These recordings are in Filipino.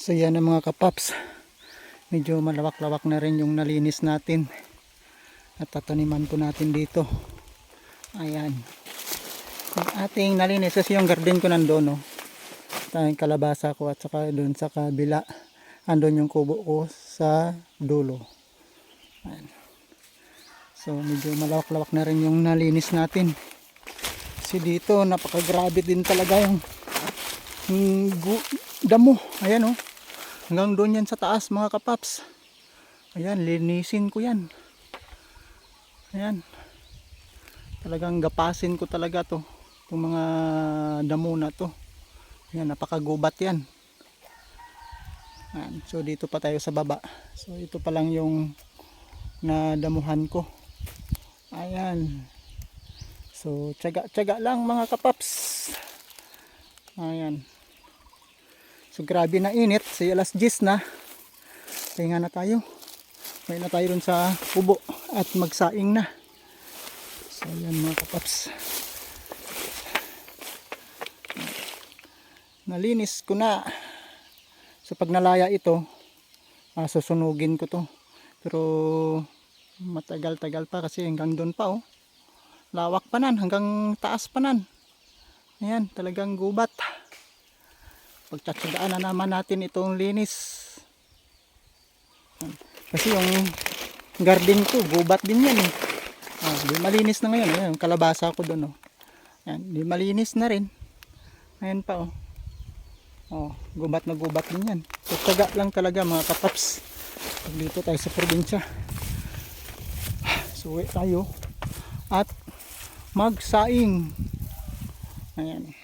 So yan ang mga kapaps. Medyo malawak-lawak na rin yung nalinis natin. At tataniman po natin dito. Ayan. Yung ating nalinis kasi yung garden ko nandoon no. Tayong kalabasa ko at saka doon sa kabila. Andun yung kubo ko sa dulo. Ayan. So medyo malawak-lawak na rin yung nalinis natin. Kasi dito napakagrabe din talaga yung, yung damo. Ayan oh. Hanggang doon yan sa taas mga kapaps. Ayan, linisin ko yan. Ayan. Talagang gapasin ko talaga to. Itong mga damo na to. Ayan, napakagubat yan. Ayan, so dito pa tayo sa baba. So ito pa lang yung nadamuhan ko. Ayan. So tiyaga-tiyaga lang mga kapaps. Ayan. So grabe na init. So alas 10 na. Pahinga na tayo. May na tayo dun sa kubo at magsaing na. So ayan mga kapaps. Nalinis ko na. So pag nalaya ito, ah, susunugin ko to. Pero matagal-tagal pa kasi hanggang doon pa oh. Lawak pa nan, hanggang taas pa nan. Ayan, talagang gubat. Pagtsatsagaan na naman natin itong linis. Kasi yung garden ko, gubat din yan eh. Ah, di malinis na ngayon. Yung kalabasa ko doon oh. Ayan, di malinis na rin. Ayan pa oh. Oh, gubat na gubat din yan. Tsaga lang talaga mga kapaps. Pag dito tayo sa probinsya. So, uwi tayo. At magsaing. Ayan.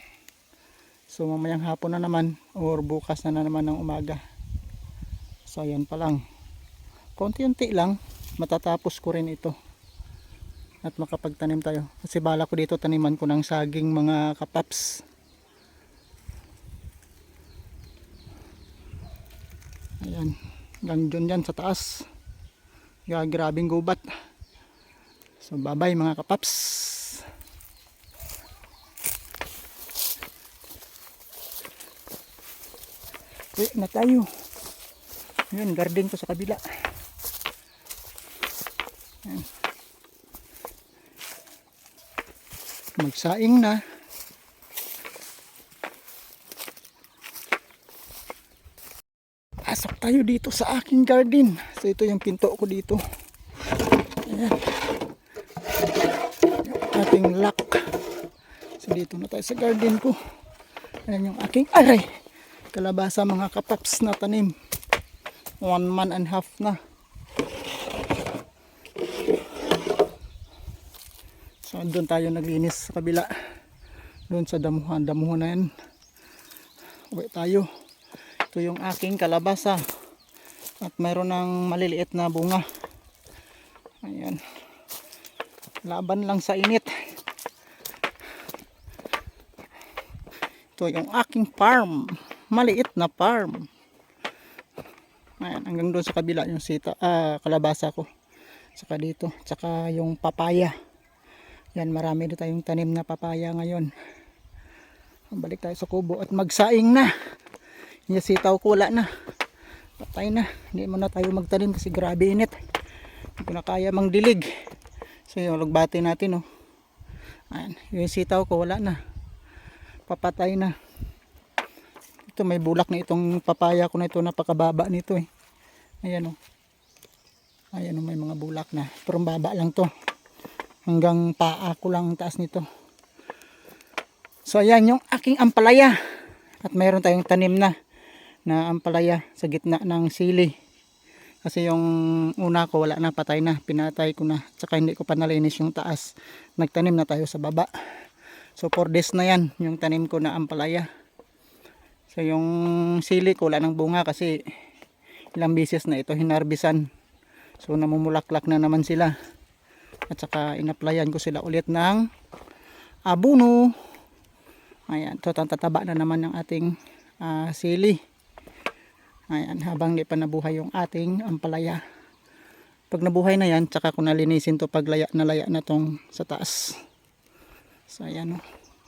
So, mamayang hapon na naman or bukas na, na naman ng umaga. So, ayan pa lang. Konti-unti lang. Matatapos ko rin ito. At makapagtanim tayo. Kasi bala ko dito taniman ko ng saging mga kapaps. Ayan. Hanggang dyan dyan sa taas. Kaya grabing gubat. So bye bye mga kapaps. Uwi na tayo. Yun, garden ko sa kabila. Ayan. Magsaing na. Pasok tayo dito sa aking garden. So ito yung pinto ko dito. Ayan. Yung ating lock. So dito na tayo sa garden ko. Ayan yung aking aray. Kalabasa mga kapaps na tanim. One month and half na. So doon tayo naglinis sa kabila. Doon sa damuhan. Damuhan na yan. Uwi tayo. Ito yung aking kalabasa. At mayroon ng maliliit na bunga. Ayan. Laban lang sa init. Ito yung aking farm. Maliit na farm. Ayan, hanggang doon sa kabila yung sita, ah, kalabasa ko. Saka dito, saka yung papaya. Yan, marami na tayong tanim na papaya ngayon. Balik tayo sa kubo at magsaing na. Yung sitaw ko wala na. Patay na. Hindi mo na tayo magtanim kasi grabe init. Hindi na kaya mangdilig. So yung lugbati natin oh. Ayan. Yung sitaw ko wala na. Papatay na. Ito may bulak na itong papaya ko na ito. Napakababa nito eh. Ayan oh. Ayan oh may mga bulak na. Pero baba lang to. Hanggang paa ko lang ang taas nito. So ayan yung aking ampalaya. At mayroon tayong tanim na na ampalaya sa gitna ng sili. Kasi yung una ko wala na patay na, pinatay ko na. Tsaka hindi ko pa nalinis yung taas. Nagtanim na tayo sa baba. So 4 days na yan yung tanim ko na ampalaya. So yung sili ko wala ng bunga kasi ilang beses na ito hinarbisan. So namumulaklak na naman sila. At saka inaplayan ko sila ulit ng abono. Ayan, so tataba na naman ng ating ah, sili. Ayan, habang di pa nabuhay yung ating ampalaya. Pag nabuhay na yan, tsaka ko nalinisin to pag laya na laya na tong sa taas. So ayan o,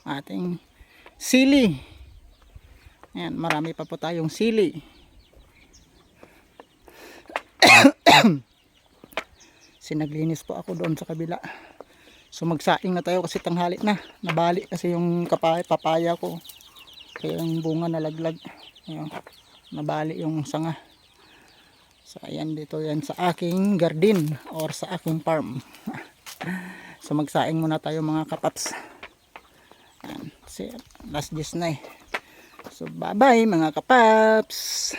ating sili. Ayan, marami pa po tayong sili. Sinaglinis po ako doon sa kabila. So magsaing na tayo kasi tanghali na. Nabali kasi yung kapay, papaya ko. Kaya yung bunga nalaglag. Ayan, nabali yung sanga. So ayan dito yan sa aking garden or sa aking farm. so magsaing muna tayo mga kapaps. Ayan, kasi last days na eh. So bye bye mga kapaps.